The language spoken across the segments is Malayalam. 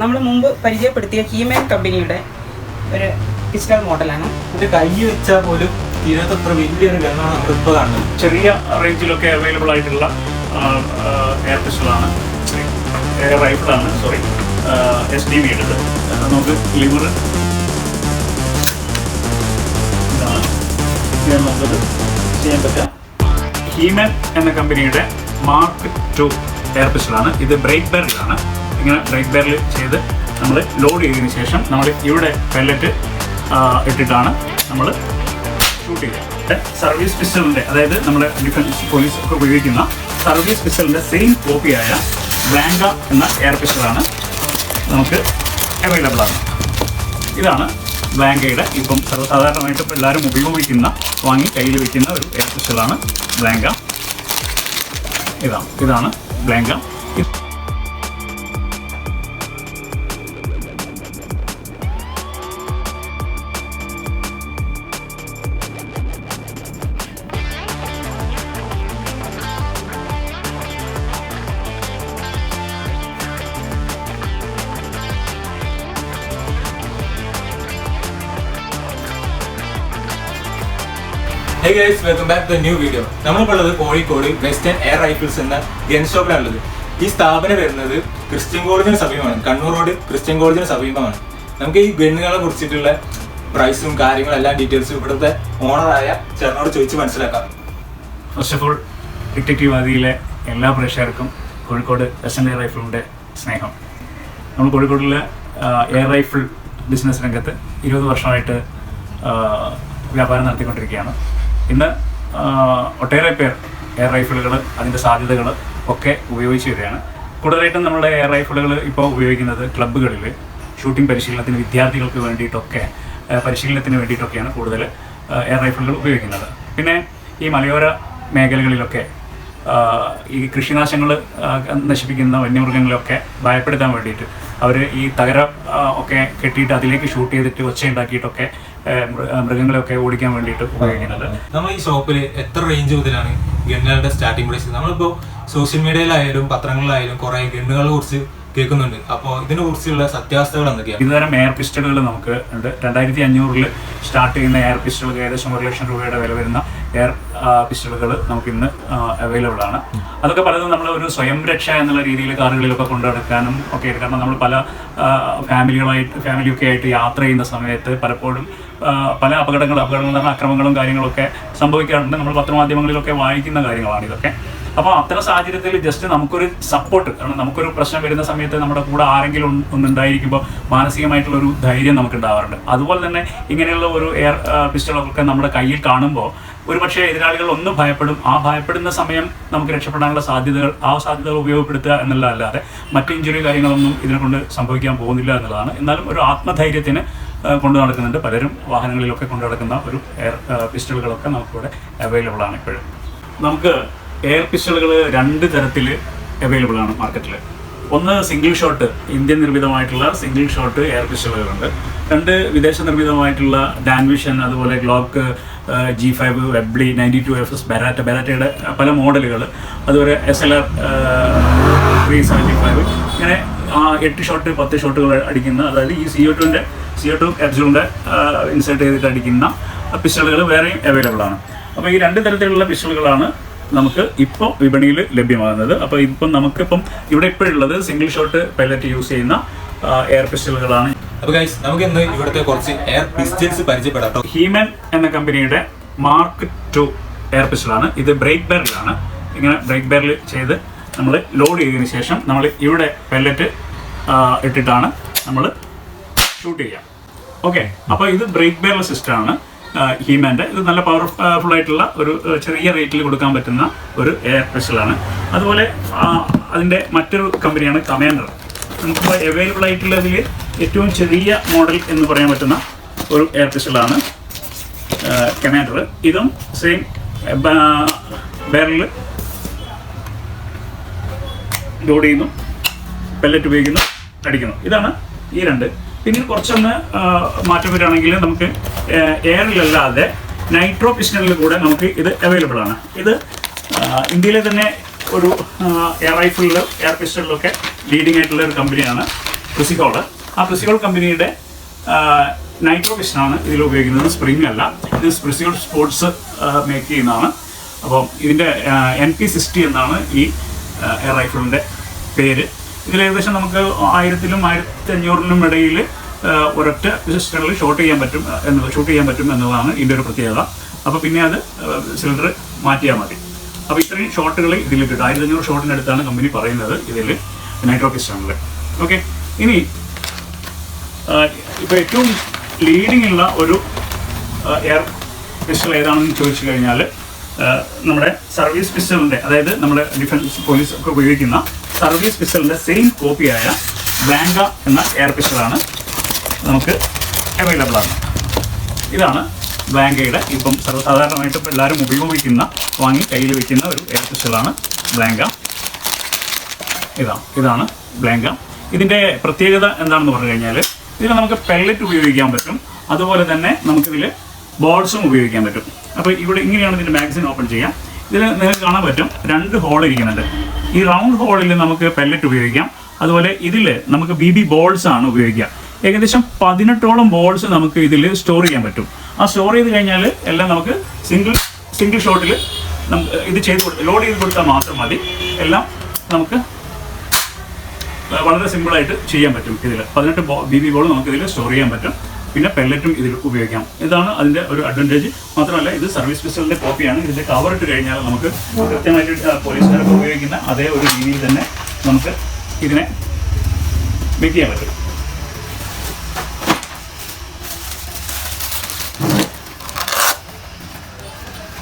നമ്മൾ മുമ്പ് പരിചയപ്പെടുത്തിയ ഹീമാൻ കമ്പനിയുടെ ഒരു പിസ്റ്റൾ മോഡലാണ് ഇത് കൈ വെച്ചാൽ പോലും ഇതിനകത്തത്ര വലിയൊരു ഗണ്ണാണ് നമ്മളിപ്പോൾ കാണുന്നത്. ചെറിയ റേഞ്ചിലൊക്കെ അവൈലബിൾ ആയിട്ടുള്ള എയർ പിസ്റ്റളാണ് എയർ റൈഫിളാണ് സോറി എസ് ഡി ബി എടുത്ത്. നമുക്ക് ലിവർ നമുക്കത് ചെയ്യാൻ പറ്റുക. ഹീമൻ എന്ന കമ്പനിയുടെ മാർക്ക് ടു എയർ പിസ്റ്റളാണ് ഇത് ബ്രേക്ക് ബാരലാണ് ഇങ്ങനെ ബ്രേക്ക് ബാരൽ ചെയ്ത് നമ്മൾ ലോഡ് ചെയ്തതിന് ശേഷം നമ്മൾ ഇവിടെ പെല്ലറ്റ് ഇട്ടിട്ടാണ് നമ്മൾ ഷൂട്ട് ചെയ്തത് സർവീസ് പിസ്റ്റലിന്റെ അതായത് നമ്മുടെ ഡിഫൻസ് പോലീസ് ഒക്കെ ഉപയോഗിക്കുന്ന സർവീസ് പിസ്റ്റലിന്റെ സെയിം കോപ്പിയായ ബ്ലാങ്ക എന്ന എയർ പിസ്റ്റലാണ് നമുക്ക് അവൈലബിൾ ആണ്. ഇതാണ് ബ്ലാങ്കയുടെ ഇപ്പം സർവസാധാരണമായിട്ട് എല്ലാവരും ഉപയോഗിക്കുന്ന വാങ്ങി കയ്യിൽ വയ്ക്കുന്ന ഒരു എയർ പിസ്റ്റലാണ് ബ്ലാങ്ക ഇതാണ് ഇതാണ് Blanca guys welcome back to new video നമ്മളിപ്പോൾ ഉള്ളത് കോഴിക്കോട് വെസ്റ്റേൺ എയർ റൈഫിൾസ് എന്ന ഗൺ ഷോപ്പിലാണുള്ളത് ഈ സ്ഥാപനം വരുന്നത് ക്രിസ്ത്യൻ കോളേജിന് സമീപമാണ്. കണ്ണൂർ റോഡ് ക്രിസ്ത്യൻ കോളേജിന് സമീപമാണ്. നമുക്ക് ഈ ഗണ്ണുകളെ കുറിച്ചിട്ടുള്ള പ്രൈസും കാര്യങ്ങളും എല്ലാ ഡീറ്റെയിൽസും ഇവിടുത്തെ ഓണറായ ചേട്ടനോട് ചോദിച്ച് മനസ്സിലാക്കാം. ഫസ്റ്റ് ഓഫ് ഓൾ ഡിറ്റക്റ്റീവ് ആദിയിലെ എല്ലാ പ്രേക്ഷകർക്കും കോഴിക്കോട് വെസ്റ്റേൺ എയർ റൈഫിളിന്റെ സ്നേഹം. നമ്മൾ കോഴിക്കോടിലെ എയർ റൈഫിൾ ബിസിനസ് രംഗത്ത് ഇരുപത് വർഷമായിട്ട് വ്യാപാരം നടത്തിക്കൊണ്ടിരിക്കുകയാണ്. ഇന്ന് ഒട്ടേറെ പേർ എയർ റൈഫിളുകൾ അതിന്റെ സാധ്യതകൾ ഒക്കെ ഉപയോഗിച്ച് വരികയാണ്. കൂടുതലായിട്ടും നമ്മുടെ എയർ റൈഫിളുകൾ ഇപ്പോൾ ഉപയോഗിക്കുന്നത് ക്ലബ്ബുകളിൽ ഷൂട്ടിംഗ് പരിശീലനത്തിന് വിദ്യാർത്ഥികൾക്ക് വേണ്ടിയിട്ടൊക്കെ പരിശീലനത്തിന് വേണ്ടിയിട്ടൊക്കെയാണ് കൂടുതൽ എയർ റൈഫിളുകൾ ഉപയോഗിക്കുന്നത്. പിന്നെ ഈ മലയോര മേഖലകളിലൊക്കെ ഈ കൃഷിനാശങ്ങൾ നശിപ്പിക്കുന്ന വന്യമൃഗങ്ങളെയൊക്കെ ഭയപ്പെടുത്താൻ വേണ്ടിയിട്ട് അവർ ഈ തകര ഒക്കെ കെട്ടിയിട്ട് അതിലേക്ക് ഷൂട്ട് ചെയ്തിട്ട് ഒച്ച ഉണ്ടാക്കിയിട്ടൊക്കെ മൃഗങ്ങളെയൊക്കെ ഓടിക്കാൻ വേണ്ടിയിട്ട് ഉപയോഗിക്കുന്നത്. നമ്മൾ ഈ ഷോപ്പിൽ എത്ര റേഞ്ച് മുതലാണ് ഗണ്ണുകളുടെ സ്റ്റാർട്ടിംഗ് പ്രൈസ് നമ്മളിപ്പോൾ സോഷ്യൽ മീഡിയയിലായാലും പത്രങ്ങളിലായാലും കുറേ ഗണ്ണുകളെ കുറിച്ച് കേൾക്കുന്നുണ്ട്. അപ്പോൾ ഇതിനെ കുറിച്ചുള്ള സത്യാവസ്ഥകൾ എന്തൊക്കെയാണ് ഇതുതരം എയർ പിസ്റ്റളുകൾ നമുക്ക് ഉണ്ട്. രണ്ടായിരത്തി അഞ്ഞൂറിൽ സ്റ്റാർട്ട് ചെയ്യുന്ന എയർ പിസ്റ്റളുകൾ ഏകദേശം ഒരു ലക്ഷം രൂപയുടെ വില വരുന്ന എയർ പിസ്റ്റളുകൾ നമുക്ക് ഇന്ന് അവൈലബിൾ ആണ്. അതൊക്കെ പലതും നമ്മൾ ഒരു സ്വയം രക്ഷ എന്നുള്ള രീതിയിൽ കാറുകളിലൊക്കെ കൊണ്ടു നടക്കാനും ഒക്കെ കാരണം നമ്മൾ പല ഫാമിലികളായിട്ട് ഫാമിലിയൊക്കെ ആയിട്ട് യാത്ര ചെയ്യുന്ന സമയത്ത് പലപ്പോഴും പല അപകടങ്ങളും പറഞ്ഞാൽ അക്രമങ്ങളും കാര്യങ്ങളൊക്കെ സംഭവിക്കാറുണ്ട്. നമ്മൾ പത്രമാധ്യമങ്ങളിലൊക്കെ വായിക്കുന്ന കാര്യങ്ങളാണ് ഇതൊക്കെ. അപ്പോൾ അത്തരം സാഹചര്യത്തിൽ ജസ്റ്റ് നമുക്കൊരു സപ്പോർട്ട് കാരണം നമുക്കൊരു പ്രശ്നം വരുന്ന സമയത്ത് നമ്മുടെ കൂടെ ആരെങ്കിലും ഒന്ന് ഒന്നുണ്ടായിരിക്കുമ്പോൾ മാനസികമായിട്ടുള്ള ഒരു ധൈര്യം നമുക്ക് ഉണ്ടാവാറുണ്ട് അതുപോലെ തന്നെ ഇങ്ങനെയുള്ള ഒരു എയർ പിസ്റ്റളൊക്കെ നമ്മുടെ കയ്യിൽ കാണുമ്പോൾ ഒരുപക്ഷെ എതിരാളികൾ ഒന്ന് ഭയപ്പെടും. ആ ഭയപ്പെടുന്ന സമയം നമുക്ക് രക്ഷപ്പെടാനുള്ള സാധ്യതകൾ ആ സാധ്യതകൾ ഉപയോഗപ്പെടുത്തുക എന്നുള്ളതല്ലാതെ മറ്റ് ഇഞ്ചുറി കാര്യങ്ങളൊന്നും ഇതിനെ കൊണ്ട് സംഭവിക്കാൻ പോകുന്നില്ല എന്നുള്ളതാണ്. എന്നാലും ഒരു ആത്മധൈര്യത്തിന് കൊണ്ടു നടക്കുന്നുണ്ട്. പലരും വാഹനങ്ങളിലൊക്കെ കൊണ്ടു നടക്കുന്ന ഒരു എയർ പിസ്റ്റളുകളൊക്കെ നമുക്കിവിടെ അവൈലബിൾ ആണ് ഇപ്പോഴും. നമുക്ക് എയർ പിസ്റ്റളുകൾ രണ്ട് തരത്തിൽ അവൈലബിൾ ആണ് മാർക്കറ്റിൽ ഒന്ന് സിംഗിൾ ഷോട്ട് ഇന്ത്യൻ നിർമ്മിതമായിട്ടുള്ള സിംഗിൾ ഷോട്ട് എയർ പിസ്റ്റളുകളുണ്ട് രണ്ട് വിദേശ നിർമ്മിതമായിട്ടുള്ള ഡാൻവിഷൻ അതുപോലെ Glock G five Webley ninety two F S Beretta ബെരാറ്റയുടെ പല മോഡലുകൾ അതുപോലെ S L R three seventy five ഇങ്ങനെ എട്ട് ഷോട്ട് പത്ത് ഷോട്ടുകൾ അടിക്കുന്ന അതായത് ഈ സി ഒ ടുവിന്റെ സി ടു ക്യാപ്സ്യൂളിന്റെ ഇൻസേർട്ട് ചെയ്തിട്ട് അടിക്കുന്ന പിസ്റ്റളുകൾ വേറെയും അവൈലബിൾ ആണ്. അപ്പോൾ ഈ രണ്ട് തരത്തിലുള്ള പിസ്റ്റളുകളാണ് നമുക്ക് ഇപ്പോൾ വിപണിയിൽ ലഭ്യമാകുന്നത്. അപ്പോൾ ഇപ്പം നമുക്കിപ്പം ഇവിടെ ഇപ്പോഴുള്ളത് സിംഗിൾ ഷോട്ട് പൈലറ്റ് യൂസ് ചെയ്യുന്ന എയർ പിസ്റ്റളുകളാണ് അപ്പോൾ ഗൈസ് നമുക്ക് ഇന്ന് ഇവിടുത്തെ കുറച്ച് എയർ പിസ്റ്റൽസ് പരിചയപ്പെടാം ഹീമൻ എന്ന കമ്പനിയുടെ മാർക്ക് ടു എയർ പിസ്റ്റളാണ് ഇത് ബ്രേക്ക് ബാരലാണ് ഇങ്ങനെ ബ്രേക്ക് ബാരൽ ചെയ്ത് നമ്മൾ ലോഡ് ചെയ്തതിന് ശേഷം നമ്മൾ ഇവിടെ പെല്ലറ്റ് ഇട്ടിട്ടാണ് നമ്മൾ ഷൂട്ട് ചെയ്യുക ഓക്കെ അപ്പോൾ ഇത് ബ്രേക്ക് ബെയർ സിസ്റ്റം ആണ്. ഹീമാന്റെ ഇത് നല്ല പവർഫുൾ ആയിട്ടുള്ള ഒരു ചെറിയ റേറ്റിൽ കൊടുക്കാൻ പറ്റുന്ന ഒരു എയർ പിസ്റ്റളാണ് അതുപോലെ അതിന്റെ മറ്റൊരു കമ്പനിയാണ് കമാൻഡർ നമുക്ക് അവൈലബിൾ ആയിട്ടുള്ളതിൽ ഏറ്റവും ചെറിയ മോഡൽ എന്ന് പറയാൻ പറ്റുന്ന ഒരു എയർ പിസ്റ്റളാണ് കമാൻഡർ ഇതും സെയിം ബാരലിൽ ലോഡ് ചെയ്യുന്നു പെല്ലറ്റ് ഉപയോഗിക്കുന്നു അടിക്കുന്നു. ഇതാണ് ഈ രണ്ട് പിന്നെ കുറച്ചൊന്ന് മാറ്റം വരികയാണെങ്കിൽ നമുക്ക് എയറിലല്ലാതെ നൈട്രോ പിസ്റ്റണിൽ കൂടെ നമുക്ക് ഇത് അവൈലബിൾ ആണ്. ഇത് ഇന്ത്യയിലെ തന്നെ ഒരു എയർ റൈഫിളിൽ എയർ പിസ്റ്റണിലൊക്കെ ലീഡിംഗ് ആയിട്ടുള്ള ഒരു കമ്പനിയാണ് പ്രിസിക്കോൾ ആ പ്രിസിക്കോൾ കമ്പനിയുടെ നൈട്രോ പിസ്റ്റനാണ് ഇതിൽ ഉപയോഗിക്കുന്നത്. സ്പ്രിംഗ് അല്ല. ഇത് പ്രിസിക്കോൾ സ്പോർട്സ് മേക്ക് ചെയ്യുന്നതാണ്. അപ്പം ഇതിന്റെ എൻ പി സിക്സ്റ്റി എന്നാണ് ഈ എയർ റൈഫിളിന്റെ പേര്. ഇതിൽ ഏകദേശം നമുക്ക് ആയിരത്തിലും ആയിരത്തി അഞ്ഞൂറിനും ഇടയിൽ ഒരൊറ്റ സിസ്റ്ററിൽ ഷോട്ട് ചെയ്യാൻ പറ്റും എന്ന് എന്നത് ഷൂട്ട് ചെയ്യാൻ പറ്റും എന്നുള്ളതാണ് ഇതിന്റെ ഒരു പ്രത്യേകത. അപ്പോൾ പിന്നെ അത് സിലിണ്ടർ മാറ്റിയാൽ മതി. അപ്പോൾ ഇത്രയും ഷോട്ടുകൾ ഇതിൽ കിട്ടും. ആയിരത്തി അഞ്ഞൂറ് ഷോട്ടിനടുത്താണ് കമ്പനി പറയുന്നത് ഇതിൽ നൈട്രോ പിസ്റ്റണിൽ. ഓക്കെ. ഇനി ഇപ്പോൾ ഏറ്റവും ലീഡിംഗ് ഉള്ള ഒരു എയർ പിസ്റ്റൾ ഏതാണെന്ന് ചോദിച്ചു കഴിഞ്ഞാൽ നമ്മുടെ സർവീസ് പിസ്റ്റലിന്റെ അതായത് നമ്മുടെ ഡിഫൻസ് പോലീസ് ഒക്കെ ഉപയോഗിക്കുന്ന സർവീസ് പിസ്റ്റലിന്റെ സെയിം കോപ്പിയായ ബാങ്ക എന്ന എയർ പിസ്റ്റലാണ് നമുക്ക് അവൈലബിൾ ആണ്. ഇതാണ് ബ്ലാങ്കയുടെ ഇപ്പം സർവസാധാരണമായിട്ട് എല്ലാവരും ഉപയോഗിക്കുന്ന വാങ്ങി കയ്യിൽ വയ്ക്കുന്ന ഒരു എയർ പിസ്റ്റലാണ് ബ്ലാങ്ക ഇതാണ് ഇതാണ് ബ്ലാങ്ക ഇതിന്റെ പ്രത്യേകത എന്താണെന്ന് പറഞ്ഞു കഴിഞ്ഞാൽ ഇതിൽ നമുക്ക് പെല്ലറ്റ് ഉപയോഗിക്കാൻ പറ്റും. അതുപോലെ തന്നെ നമുക്കിതിൽ ബോൾസും ഉപയോഗിക്കാൻ പറ്റും. അപ്പോൾ ഇവിടെ ഇങ്ങനെയാണ് ഇതിന്റെ മാഗസിൻ ഓപ്പൺ ചെയ്യാം. ഇതിൽ നിങ്ങൾക്ക് കാണാൻ പറ്റും രണ്ട് ഹോൾ ഇരിക്കുന്നുണ്ട്. ഈ റൗണ്ട് ഹോളിൽ നമുക്ക് പെല്ലറ്റ് ഉപയോഗിക്കാം. അതുപോലെ ഇതിൽ നമുക്ക് ബി ബി ബോൾസ് ആണ് ഉപയോഗിക്കുക ഏകദേശം പതിനെട്ടോളം ബോൾസ് നമുക്ക് ഇതിൽ സ്റ്റോർ ചെയ്യാൻ പറ്റും. ആ സ്റ്റോർ ചെയ്ത് കഴിഞ്ഞാൽ എല്ലാം നമുക്ക് സിംഗിൾ സിംഗിൾ ഷോട്ടിൽ നമുക്ക് ഇത് ചെയ്ത് കൊടുത്ത് ലോഡ് ചെയ്ത് കൊടുത്താൽ മാത്രം മതി. എല്ലാം നമുക്ക് വളരെ സിമ്പിളായിട്ട് ചെയ്യാൻ പറ്റും ഇതിൽ പതിനെട്ട് ബി ബി ബോൾ നമുക്ക് ഇതിൽ സ്റ്റോർ ചെയ്യാൻ പറ്റും. പിന്നെ പെല്ലറ്റും ഇതിൽ ഉപയോഗിക്കാം. ഇതാണ് അതിന്റെ ഒരു അഡ്വാന്റേജ് മാത്രമല്ല ഇത് സർവീസ് പിസ്റ്റലിന്റെ കോപ്പിയാണ് ഇതിന്റെ കവർ ഇട്ട് കഴിഞ്ഞാൽ നമുക്ക് കൃത്യമായിട്ട് പോലീസുകാരൊക്കെ ഉപയോഗിക്കുന്ന അതേ ഒരു രീതിയിൽ തന്നെ നമുക്ക് ഇതിനെ മേക്ക് ചെയ്യാൻ പറ്റും.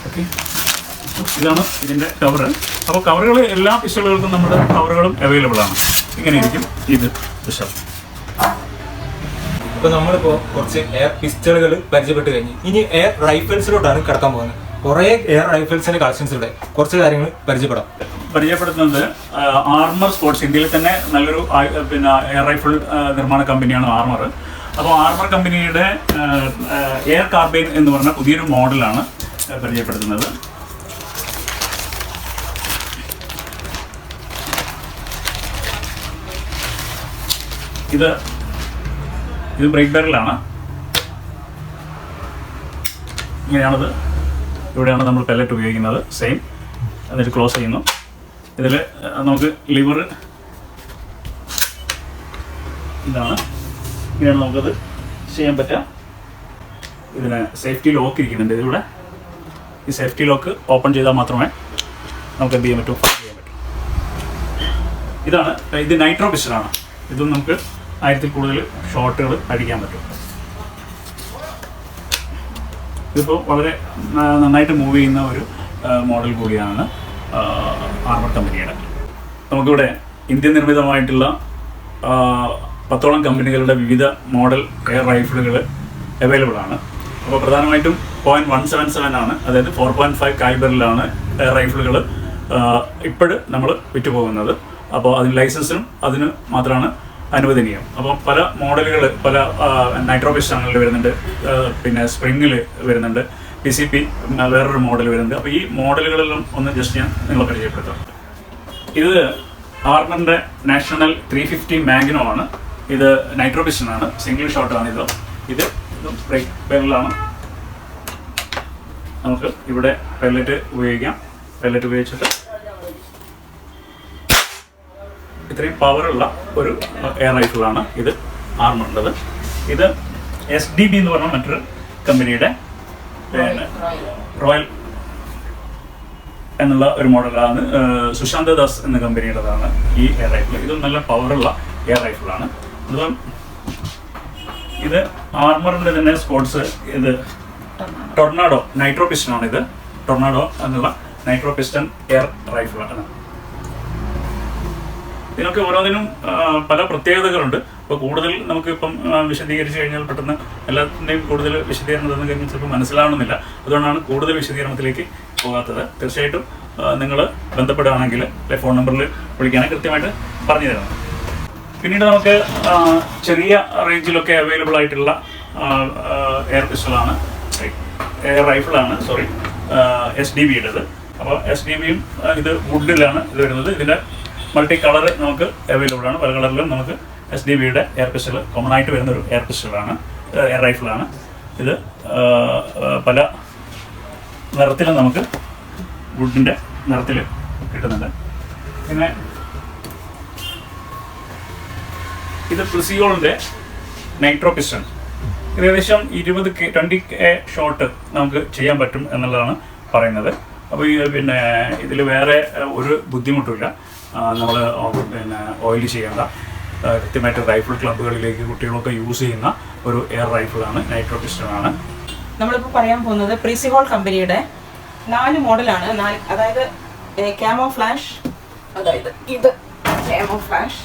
ഓക്കെ ഇതാണ് ഇതിന്റെ കവർ അപ്പോൾ കവറുകൾ എല്ലാ പിസ്റ്റലുകൾക്കും നമ്മുടെ കവറുകളും അവൈലബിൾ ആണ്. ഇങ്ങനെ ഇരിക്കും ഇത് പിസ്റ്റൾ ഇപ്പൊ നമ്മളിപ്പോ കുറച്ച് എയർ പിസ്റ്റളുകൾ പരിചയപ്പെട്ട് കഴിഞ്ഞു. ഇനി എയർ റൈഫിൾസിലോട്ടാണ് കിടക്കാൻ പോകുന്നത്. കുറെ എയർ റൈഫിൾസിന്റെ കളക്ഷൻസ് ഇവിടെ. കുറച്ച് കാര്യങ്ങൾ പരിചയപ്പെടാം. പരിചയപ്പെടുത്തുന്നത് ആർമർ സ്പോർട്സ് ഇന്ത്യയിൽ തന്നെ നല്ലൊരു പിന്നെ എയർ റൈഫിൾ നിർമ്മാണ കമ്പനിയാണ് ആർമർ അപ്പോൾ ആർമർ കമ്പനിയുടെ എയർ കാർബൈൻ എന്ന് പറഞ്ഞ പുതിയൊരു മോഡലാണ് പരിചയപ്പെടുത്തുന്നത്. ഇത് ഇത് ബ്രേക്ക് ബാരലാണ് ഇങ്ങനെയാണത്. ഇവിടെയാണ് നമ്മൾ പെല്ലറ്റ് ഉപയോഗിക്കുന്നത്. സെയിം എന്നിട്ട് ക്ലോസ് ചെയ്യുന്നു. ഇതിൽ നമുക്ക് ലിവർ ഇതാണ്. ഇങ്ങനെയാണ് നമുക്കത് ചെയ്യാൻ പറ്റുക. ഇതിന് സേഫ്റ്റി ലോക്ക് ഇരിക്കുന്നുണ്ട് ഇതിലൂടെ ഈ സേഫ്റ്റി ലോക്ക് ഓപ്പൺ ചെയ്താൽ മാത്രമേ നമുക്ക് എന്ത് ചെയ്യാൻ പറ്റൂ? ചെയ്യാൻ പറ്റൂ. ഇതാണ് ഇത് നൈട്രോ പിസ്റ്ററാണ് ഇതും നമുക്ക് ആയിരത്തിൽ കൂടുതൽ ഷോട്ടുകൾ അടിക്കാൻ പറ്റും. ഇതിപ്പോൾ വളരെ നന്നായിട്ട് മൂവ് ചെയ്യുന്ന ഒരു മോഡൽ കൂടിയാണ് ആർമർ കമ്പനിയുടെ നമുക്കിവിടെ ഇന്ത്യൻ നിർമ്മിതമായിട്ടുള്ള പത്തോളം കമ്പനികളുടെ വിവിധ മോഡൽ എയർ റൈഫിളുകൾ അവൈലബിൾ ആണ്. അപ്പോൾ പ്രധാനമായിട്ടും പോയിന്റ് വൺ സെവൻ സെവൻ ആണ്. അതായത് ഫോർ പോയിന്റ് ഫൈവ് കാലിബറിലാണ് എയർ റൈഫിളുകൾ ഇപ്പോഴും നമ്മൾ വിറ്റുപോകുന്നത്. അപ്പോൾ അതിന് ലൈസൻസിനും അതിന് മാത്രമാണ് അനുവദനീയം. അപ്പോൾ പല മോഡലുകൾ പല നൈട്രോബിസ് ചാനലിൽ വരുന്നുണ്ട് പിന്നെ സ്പ്രിങ്ങിൽ വരുന്നുണ്ട് പി സി പി വേറൊരു മോഡൽ വരുന്നുണ്ട്. അപ്പോൾ ഈ മോഡലുകളിലും ഒന്ന് ജസ്റ്റ് ഞാൻ നിങ്ങളെ പരിചയപ്പെടുത്താം. ഇത് ആർമറിന്റെ നാഷണൽ ത്രീ ഫിഫ്റ്റി മാഗ്നോ ആണ്. ഇത് നൈട്രോ പിസ്റ്റൺ ആണ്. സിംഗിൾ ഷോട്ട് ആണ് ഇത്. ഇത് ബ്രേക്ക് പെരലാണ് നമുക്ക് ഇവിടെ പെല്ലറ്റ് ഉപയോഗിക്കാം. പെല്ലറ്റ് ഉപയോഗിച്ചിട്ട് ഇത്രയും പവറുള്ള ഒരു എയർ റൈഫിളാണ് ഇത് ആർമുള്ളത് ഇത് എസ് ഡി ബി എന്ന് പറഞ്ഞ മറ്റൊരു കമ്പനിയുടെ റോയൽ എന്നുള്ള ഒരു മോഡലാണ് സുശാന്ത് ദാസ് എന്ന കമ്പനിയുടേതാണ് ഈ എയർ റൈഫിൾ ഇതും നല്ല പവറുള്ള എയർ റൈഫിളാണ് അതുപോലെ ഇത് ആർമറിന്റെ തന്നെ സ്പോർട്സ് ഇത് ടൊർണാഡോ നൈട്രോ പിസ്റ്റൺ ആണ് ഇത്. ടൊർണാഡോ എന്നുള്ള നൈട്രോ പിസ്റ്റൺ എയർ റൈഫിളാണ് ഇതിനൊക്കെ ഓരോന്നിനും പല പ്രത്യേകതകളുണ്ട്. അപ്പോൾ കൂടുതൽ നമുക്ക് ഇപ്പം ആ, വിശദീകരിച്ച് കഴിഞ്ഞാൽ പെട്ടെന്ന് എല്ലാത്തിന്റെയും കൂടുതൽ വിശദീകരണം തന്നു കഴിഞ്ഞാൽ ചിലപ്പോൾ മനസ്സിലാവണമെന്നില്ല അതുകൊണ്ടാണ് കൂടുതൽ വിശദീകരണത്തിലേക്ക് പോകാത്തത്. തീർച്ചയായിട്ടും നിങ്ങൾ ബന്ധപ്പെടുകയാണെങ്കിൽ അല്ലെ ഫോൺ നമ്പറിൽ വിളിക്കുകയാണെങ്കിൽ കൃത്യമായിട്ട് പറഞ്ഞു തരണം. പിന്നീട് നമുക്ക് ചെറിയ റേഞ്ചിലൊക്കെ അവൈലബിൾ ആയിട്ടുള്ള എയർ പിസ്റ്റളാണ്. എയർ റൈഫിളാണ് സോറി എസ് ഡി ബിയുടേത് അപ്പോൾ എസ് ഡി ബിയും ഇത് വുഡിലാണ് ഇത് വരുന്നത്. ഇതിന്റെ മൾട്ടി കളർ നമുക്ക് അവൈലബിൾ ആണ്. പല കളറിലും നമുക്ക് എസ് ഡി ബിയുടെ എയർ പിസ്റ്റൽ കോമൺ ആയിട്ട് വരുന്ന ഒരു എയർ പിസ്റ്റലാണ് എയർ റൈഫിളാണ് ഇത് പല നിറത്തിലും നമുക്ക് വുഡിന്റെ നിറത്തിൽ കിട്ടുന്നുണ്ട്. പിന്നെ ഇത് പ്രിസിയോളിന്റെ നൈട്രോ പിസ്റ്റൺ ഏകദേശം ഇരുപത് കെ ട്വന്റി കെ ഷോട്ട് നമുക്ക് ചെയ്യാൻ പറ്റും എന്നുള്ളതാണ് പറയുന്നത്. അപ്പോൾ ഈ പിന്നെ ഇതിൽ വേറെ ഒരു ബുദ്ധിമുട്ടില്ല നമ്മൾ പിന്നെ ഓയിൽ ചെയ്യേണ്ട കൃത്യമായിട്ട് റൈഫിൾ ക്ലബ്ബുകളിലേക്ക് കുട്ടികളൊക്കെ യൂസ് ചെയ്യുന്ന ഒരു എയർ റൈഫിളാണ് നൈട്രോ പിസ്റ്റൺ ആണ്. നമ്മളിപ്പോൾ പറയാൻ പോകുന്നത് പ്രീസിഹോൾ കമ്പനിയുടെ നാല് മോഡലാണ് നാല് അതായത് ക്യാമോ ഫ്ലാഷ് അതായത് ഇത് ക്യാമോ ഫ്ലാഷ്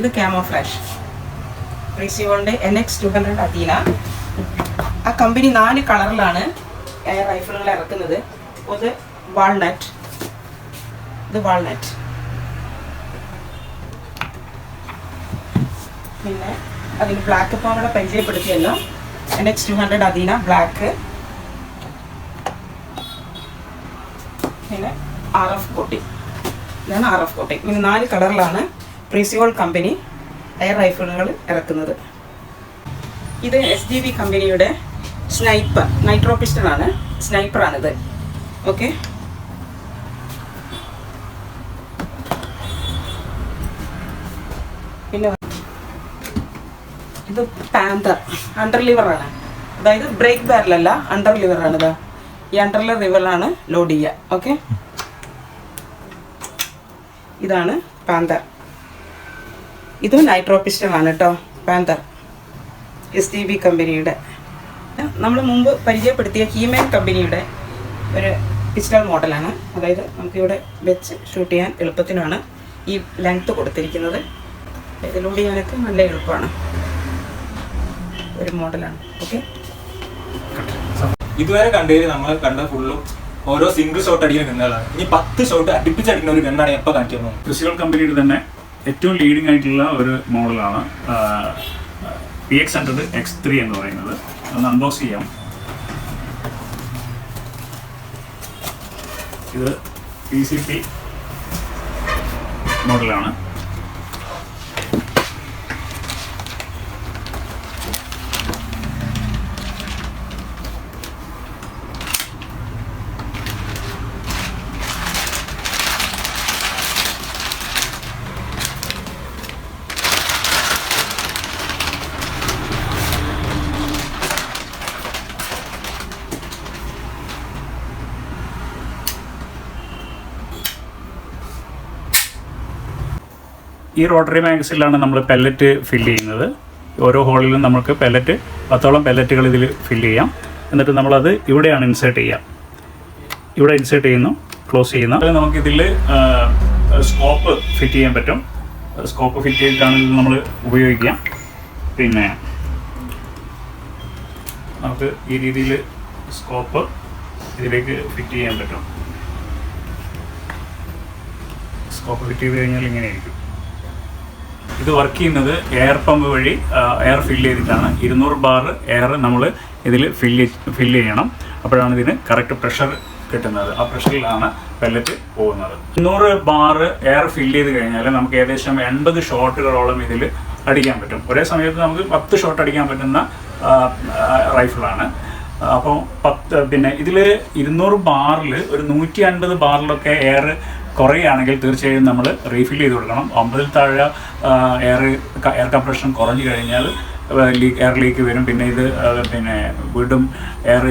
ഇത് camo flash പ്രീസിഹോളിന്റെ N X two hundred Athena. ആ കമ്പനി നാല് കളറിലാണ് എയർ റൈഫിളുകൾ ഇറക്കുന്നത്. ഒന്ന് വാൾനട്ട് ഇത് വാൾനട്ട് പിന്നെ അതിന് ബ്ലാക്ക് ഇപ്പോൾ അവിടെ പരിചയപ്പെടുത്തിയല്ലോ. N X two hundred Athena black പിന്നെ ആർ എഫ് കോട്ടി ഇതാണ് ആർ എഫ് കോട്ടി ഇങ്ങനെ നാല് കളറിലാണ് പ്രീസിയോൾ കമ്പനി എയർ റൈഫിളുകൾ ഇറക്കുന്നത്. ഇത് എസ് ഡി ബി കമ്പനിയുടെ സ്നൈപ്പർ നൈട്രോ പിസ്റ്റൺ ആണ്. സ്നൈപ്പറാണിത് ഓക്കെ പിന്നെ ഇത് പാന്തർ അണ്ടർ ലിവറാണ് അതായത് ബ്രേക്ക് ബാരലല്ല അണ്ടർ ലിവറാണ് ഇതാ. ഈ അണ്ടർ ലിവറാണ് ലോഡ് ചെയ്യുക. ഓക്കെ ഇതാണ് പാന്തർ ഇത് നൈട്രോ പിസ്റ്റൺ ആണ് കേട്ടോ പാന്തർ എസ് ടി ബി കമ്പനിയുടെ നമ്മൾ മുമ്പ് പരിചയപ്പെടുത്തിയ ഹീമാൻ കമ്പനിയുടെ ഒരു പിസ്റ്റൾ മോഡലാണ് അതായത് നമുക്കിവിടെ വെച്ച് ഷൂട്ട് ചെയ്യാൻ എളുപ്പത്തിനാണ് ഈ ലെങ്ത് കൊടുത്തിരിക്കുന്നത്. ഇതിലൂടെ ചെയ്യാനൊക്കെ നല്ല എളുപ്പമാണ്. ഒരു മോഡലാണ്. ഓക്കെ ഇതുവരെ കണ്ടതിൽ നമ്മൾ കണ്ട ഫുള്ളും ഓരോ സിംഗിൾ ഷോട്ട് അടിക്കുന്ന ഗണ്ണുകളാണ് ഇനി പത്ത് ഷോട്ട് അടുപ്പിച്ചടിക്കുന്ന ഒരു ഗണ്ണാണ് എപ്പോൾ കാണിച്ചു കൃഷികൾ ക്രിസിയോൾ കമ്പനിയുടെ തന്നെ ഏറ്റവും ലീഡിംഗ് ആയിട്ടുള്ള ഒരു മോഡലാണ് P X hundred X three എന്ന് പറയുന്നത്. ഒന്ന് അൺബോക്സ് ചെയ്യാം. ഇത് പി സി പി മോഡലാണ് ഈ റോട്ടറി മാഗസിലാണ് നമ്മൾ പെല്ലറ്റ് ഫില്ല് ചെയ്യുന്നത്. ഓരോ ഹോളിലും നമുക്ക് പെല്ലറ്റ് പത്തോളം പെല്ലറ്റുകൾ ഇതിൽ ഫില്ല് ചെയ്യാം. എന്നിട്ട് നമ്മളത് ഇവിടെയാണ് ഇൻസേർട്ട് ചെയ്യുക ഇവിടെ ഇൻസേർട്ട് ചെയ്യുന്നു ക്ലോസ് ചെയ്യുന്നു. അതിൽ നമുക്കിതിൽ സ്കോപ്പ് ഫിറ്റ് ചെയ്യാൻ പറ്റും. സ്കോപ്പ് ഫിറ്റ് ചെയ്തിട്ടാണ് ഇത് നമ്മൾ ഉപയോഗിക്കുക. പിന്നെ നമുക്ക് ഈ രീതിയിൽ സ്കോപ്പ് ഇതിലേക്ക് ഫിറ്റ് ചെയ്യാൻ പറ്റും. സ്കോപ്പ് ഫിറ്റ് ചെയ്ത് കഴിഞ്ഞാൽ ഇങ്ങനെയായിരിക്കും ഇത് വർക്ക് ചെയ്യുന്നത് എയർ പമ്പ് വഴി എയർ ഫില്ല് ചെയ്തിട്ടാണ്. ഇരുന്നൂറ് ബാർ എയർ നമ്മൾ ഇതിൽ ഫില്ല് ഫില്ല് ചെയ്യണം. അപ്പോഴാണ് ഇതിന് കറക്റ്റ് പ്രഷർ കിട്ടുന്നത്. ആ പ്രഷറിലാണ് പെല്ലറ്റ് പോകുന്നത്. ഇരുന്നൂറ് ബാർ എയർ ഫില്ല് ചെയ്ത് കഴിഞ്ഞാൽ നമുക്ക് ഏകദേശം എൺപത് ഷോട്ടുകളോളം ഇതിൽ അടിക്കാൻ പറ്റും. ഒരേ സമയത്ത് നമുക്ക് പത്ത് ഷോട്ട് അടിക്കാൻ പറ്റുന്ന റൈഫിളാണ് അപ്പോൾ പത്ത് പിന്നെ ഇതിൽ ഇരുന്നൂറ് ബാറിൽ ഒരു നൂറ്റി അൻപത് ബാറിലൊക്കെ എയർ കുറയുകയാണെങ്കിൽ തീർച്ചയായും നമ്മൾ റീഫിൽ ചെയ്ത് കൊടുക്കണം. ഒമ്പതിൽ താഴെ എയർ എയർ കംപ്രഷൻ കുറഞ്ഞു കഴിഞ്ഞാൽ ലീക്ക് എയർ ലീക്ക് വരും. പിന്നെ ഇത് പിന്നെ വീണ്ടും എയർ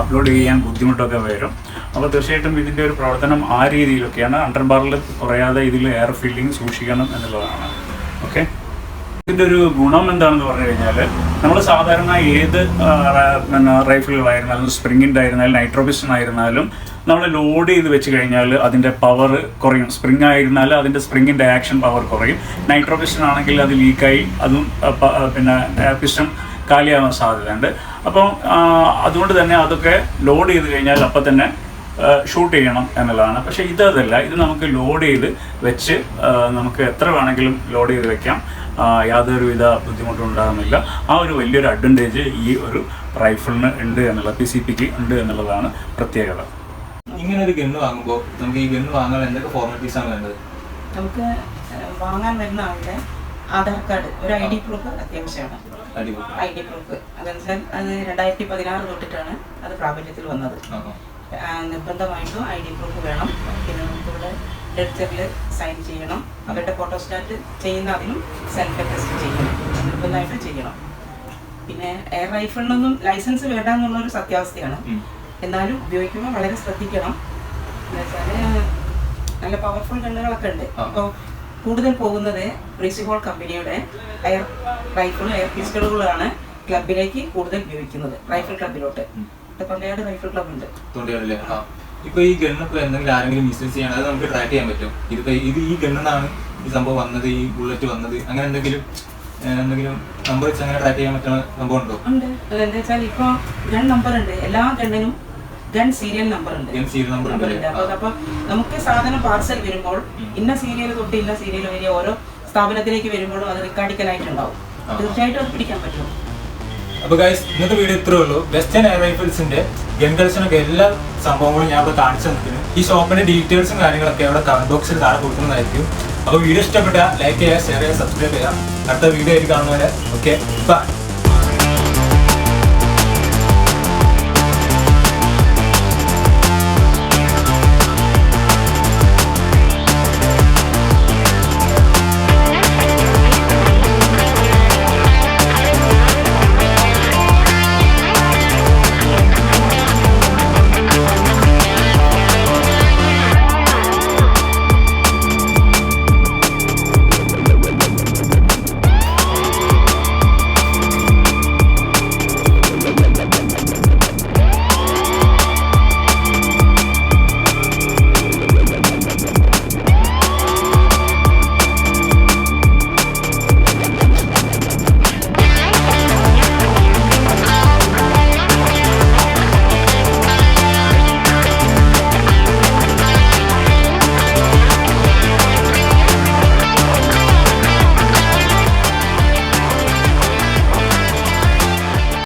അപ്ലോഡ് ചെയ്യാൻ ബുദ്ധിമുട്ടൊക്കെ വരും. അപ്പോൾ തീർച്ചയായിട്ടും ഇതിന്റെ ഒരു പ്രവർത്തനം ആ രീതിയിലൊക്കെയാണ്. അണ്ടർ ബാറിൽ കുറയാതെ ഇതിൽ എയർ ഫില്ലിംഗ് സൂക്ഷിക്കണം എന്നുള്ളതാണ്. ഓക്കെ ഇതിന്റെ ഒരു ഗുണം എന്താണെന്ന് പറഞ്ഞു കഴിഞ്ഞാൽ നമ്മൾ സാധാരണ ഏത് പിന്നെ റൈഫിളുകളായിരുന്നാലും സ്പ്രിങ്ങിന്റെ ആയിരുന്നാലും നൈട്രോപിസ്റ്റൻ ആയിരുന്നാലും നമ്മൾ ലോഡ് ചെയ്ത് വെച്ച് കഴിഞ്ഞാൽ അതിന്റെ പവർ കുറയും. സ്പ്രിങ് ആയിരുന്നാൽ അതിന്റെ സ്പ്രിങ്ങിന്റെ ആക്ഷൻ പവർ കുറയും നൈട്രോപിസ്റ്റൺ ആണെങ്കിൽ അത് ലീക്കായി അതും പിന്നെ പിസ്റ്റം കാലിയാവാൻ സാധ്യതയുണ്ട്. അപ്പം അതുകൊണ്ട് തന്നെ അതൊക്കെ ലോഡ് ചെയ്ത് കഴിഞ്ഞാൽ അപ്പം തന്നെ ഷൂട്ട് ചെയ്യണം എന്നുള്ളതാണ്. പക്ഷേ ഇതല്ല ഇത് നമുക്ക് ലോഡ് ചെയ്ത് വെച്ച് നമുക്ക് എത്ര വേണമെങ്കിലും ലോഡ് ചെയ്ത് വെക്കാം. യാതൊരുവിധ ബുദ്ധിമുട്ടും ഉണ്ടാകുന്നില്ല ആ ഒരു വലിയൊരു അഡ്വാന്റേജ് ഈ ഒരു റൈഫിളിന് ഉണ്ട് എന്നുള്ള പി സി പിക്ക് ഉണ്ട് എന്നുള്ളതാണ് പ്രത്യേകത. ഇങ്ങനെ ഒരു ഗണ്ണ് വാങ്ങുമ്പോൾ നമുക്ക് ഈ ഗണ്ണ് വാങ്ങാൻ എന്തൊക്കെ ഫോർമാലിറ്റീസ് ആണ് വേണ്ടത്? നമുക്ക് വാങ്ങാൻ വരുന്ന ആളുടെ ആധാർ കാർഡ് ഒരു ഐ ഡി പ്രൂഫ് അത്യാവശ്യമാണ്. ഐ ഡി പ്രൂഫ് അതെന്ന് വെച്ചാൽ അത് രണ്ടായിരത്തി പതിനാറ് തൊട്ടിട്ടാണ് അത് പ്രാബല്യത്തിൽ വന്നത്. നിർബന്ധമായിട്ടും ഐ ഡി പ്രൂഫ് വേണം. പിന്നെ നമുക്കിവിടെ രജിസ്റ്ററിൽ സൈൻ ചെയ്യണം. അവരുടെ ഫോട്ടോസ്റ്റാറ്റ് ചെയ്യുന്ന അതിനും സെൽഫ് അറ്റസ്റ്റ് ചെയ്യണം. നിർബന്ധമായിട്ട് ചെയ്യണം. പിന്നെ എയർ റൈഫിളിനൊന്നും ലൈസൻസ് വേണ്ട എന്നുള്ളൊരു സത്യാവസ്ഥയാണ്. എന്നാലും ഉപയോഗിക്കുമ്പോൾ വളരെ ശ്രദ്ധിക്കണം. എന്ന് നല്ല പവർഫുൾ ഗണ്ണുകളൊക്കെ ഉണ്ട്. അപ്പോൾ കൂടുതൽ പോകുന്നത് പ്രിസിഹോൾ കമ്പനിയുടെ എയർ റൈഫിളും എയർ പിസ്റ്റളുകളാണ് ക്ലബിലേക്ക് കൂടുതൽ ഉപയോഗിക്കുന്നത്. റൈഫിൾ ക്ലബിലോട്ട് തൊണ്ടയാട് റൈഫിൾ ക്ലബ് ഉണ്ട്. ഇപ്പൊ ഈ ഗണ്ണ് ഇപ്പൊ എന്തെങ്കിലും ആരെങ്കിലും മിസ്യൂസ് ചെയ്യണം അത് നമുക്ക് ട്രാക്ക് ചെയ്യാൻ പറ്റും. ഇതിപ്പോ ഇത് ഈ ഗണ്ണെന്നാണ് ഈ സംഭവം വന്നത് ഈ ബുള്ളറ്റ് വന്നത്. അങ്ങനെ എന്തെങ്കിലും എന്തെങ്കിലും നമ്പർ വെച്ച് അങ്ങനെ ട്രാക്ക് ചെയ്യാൻ പറ്റുന്ന സംഭവം ഉണ്ടോ? ഉണ്ട്. അതെന്താ വെച്ചാൽ ഇപ്പൊ ഗൺ നമ്പർ ഉണ്ട്. എല്ലാ ഗണ്ണിനും ഗൺ സീരിയൽ നമ്പർ ഉണ്ട്. ഗൺ സീരിയൽ നമ്പർ ഉണ്ട് അപ്പൊ നമുക്ക് സാധനം പാർസൽ വരുമ്പോൾ ഇന്ന സീരിയൽ തൊട്ട് ഇന്ന സീരിയൽ വരെ ഓരോ സ്ഥാപനത്തിലേക്ക് വരുമ്പോഴും അത് റിക്കാർഡിക്കലായിട്ടുണ്ടാവും. തീർച്ചയായിട്ടും അത് പിടിക്കാൻ പറ്റും. അപ്പൊ ഗൈസ് ഇന്നത്തെ വീഡിയോ ഇത്രേ ഉള്ളൂ. വെസ്റ്റേൺ എയർ റൈഫിൾസിന്റെ ഗൺ കളക്ഷനൊക്കെ എല്ലാ സംഭവങ്ങളും ഞാൻ ഇവിടെ കാണിച്ചു തന്നിട്ടുണ്ട്. ഈ ഷോപ്പിന്റെ ഡീറ്റെയിൽസും കാര്യങ്ങളൊക്കെ അവിടെ കമന്റ് ബോക്സിൽ താഴെ കൊടുക്കുന്നതായിരിക്കും. അപ്പോൾ വീഡിയോ ഇഷ്ടപ്പെട്ട ലൈക്ക് ചെയ്യുക ഷെയർ ചെയ്യുക സബ്സ്ക്രൈബ് ചെയ്യുക. അടുത്ത വീഡിയോ ആയിട്ട് കാണുന്നവരെ ഓക്കെ ബൈ